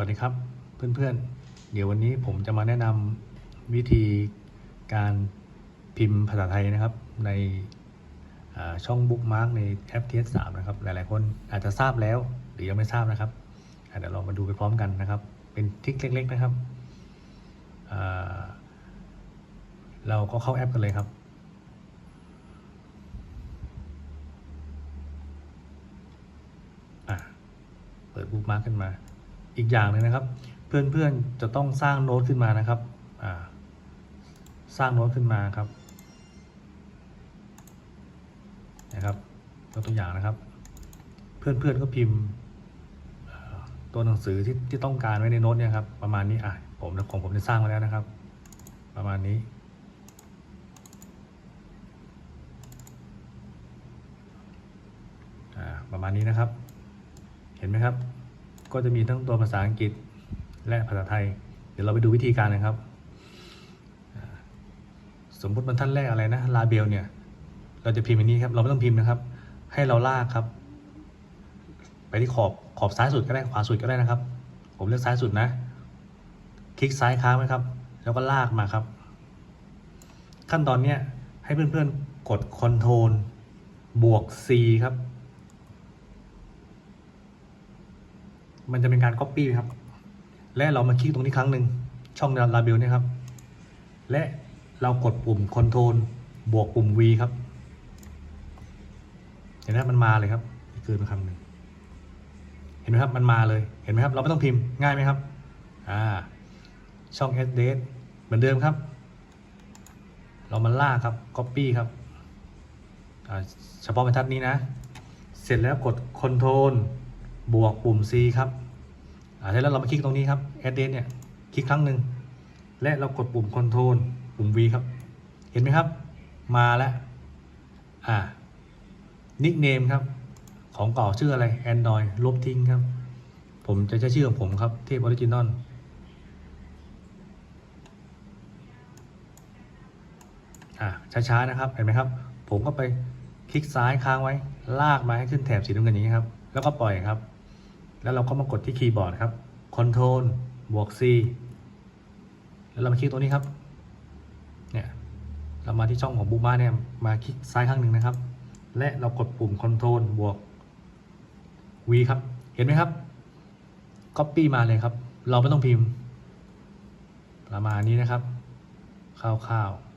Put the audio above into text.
วัสดีครับเพื่อนๆ เดี๋ยววันนี้ผมจะมาแนะนำวิธีการพิมพ์ภาษาไทยนะครับ ในช่องบุ๊กมาร์กในแอป TS3 นะครับ หลายๆ คนอาจจะทราบแล้วหรือยังไม่ทราบนะครับเดี๋ยวเรามาดูไปพร้อมกันนะครับ เป็นทริคเล็ก ๆ นะครับ เราก็เข้าแอปกันเลยครับเปิดบุ๊กมาร์กขึ้นมา อีกอย่างหนึ่งนะครับ เพื่อนๆจะต้องสร้างโน้ตขึ้นมานะครับสร้างโน้ตขึ้นมาครับนะครับยกตัวอย่างนะครับ เพื่อนๆก็พิมพ์ตัวหนังสือที่ที่ต้องการไว้ในโน้ตเนี่ยครับประมาณนี้อะผมของผมได้สร้างมาแล้วนะครับ ประมาณนี้อ่าประมาณนี้นะครับ เห็นไหมครับ ก็จะมีทั้งตัวภาษาอังกฤษและภาษาไทย เดี๋ยวเราไปดูวิธีการนะครับ สมมติบรรทัดแรกอะไรนะลาเบลเนี่ย เราจะพิมพ์อย่างนี้ครับ เราไม่ต้องพิมพ์นะครับ ให้เราลากครับ ไปที่ขอบขอบซ้ายสุดก็ได้ขวาสุดก็ได้นะครับ ผมเลือกซ้ายสุดนะ คลิกซ้ายค้างไว้ครับ แล้วก็ลากมาครับ ขั้นตอนเนี้ยให้เพื่อนๆกด Ctrl บวก C ครับ มันจะเป็นการ Copy ครับ และเรามาคลิกตรงนี้ครั้งหนึ่งช่องลาเบลเนี่ยครับ และเรากดปุ่ม Ctrl บวกปุ่ม V ครับ เห็นไหมครับมันมาเลยครับนี่คือเป็นคำหนึ่งเห็นไหมครับมันมาเลยเห็นไหมครับ เราไม่ต้องพิมพ์ง่ายไหมครับอ่าช่อง S d a t เหมือนเดิมครับ เรามาลากครับ Copy ครับเฉพาะบรรทัดนี้นะ เสร็จแล้วกด Ctrl บวกปุ่ม C ครับเสร็จแล้วเรามาคลิกตรงนี้ครับ Add Date เนี่ยคลิกครั้งหนึ่งและเรากดปุ่ม control ปุ่ม V ครับ เห็นไหมครับ มาแล้วอ่านิกเนมครับ ของเก่าชื่ออะไร Android ลบทิ้งครับ ผมจะใช้ชื่อของผมครับ เทพออริจินอลอ่าช้าๆนะครับ เห็นไหมครับ ผมก็ไปคลิกซ้ายค้างไว้ ลากมาให้ขึ้นแถบสีน้ำเงินอย่างนี้ครับ แล้วก็ปล่อยครับ แล้วเราก็มากดที่คีย์บอร์ดครับ Ctrl บวก C แล้วเรามาคลิกตรงนี้ครับ เนี่ย เรามาที่ช่องของบูมาเนี่ย มาคลิกซ้ายข้างหนึ่งนะครับ และเรากดปุ่ม Ctrl บวก V ครับ เห็นไหมครับ Copy มาเลยครับ เราไม่ต้องพิมพ์ ประมาณนี้นะครับคร่าวๆ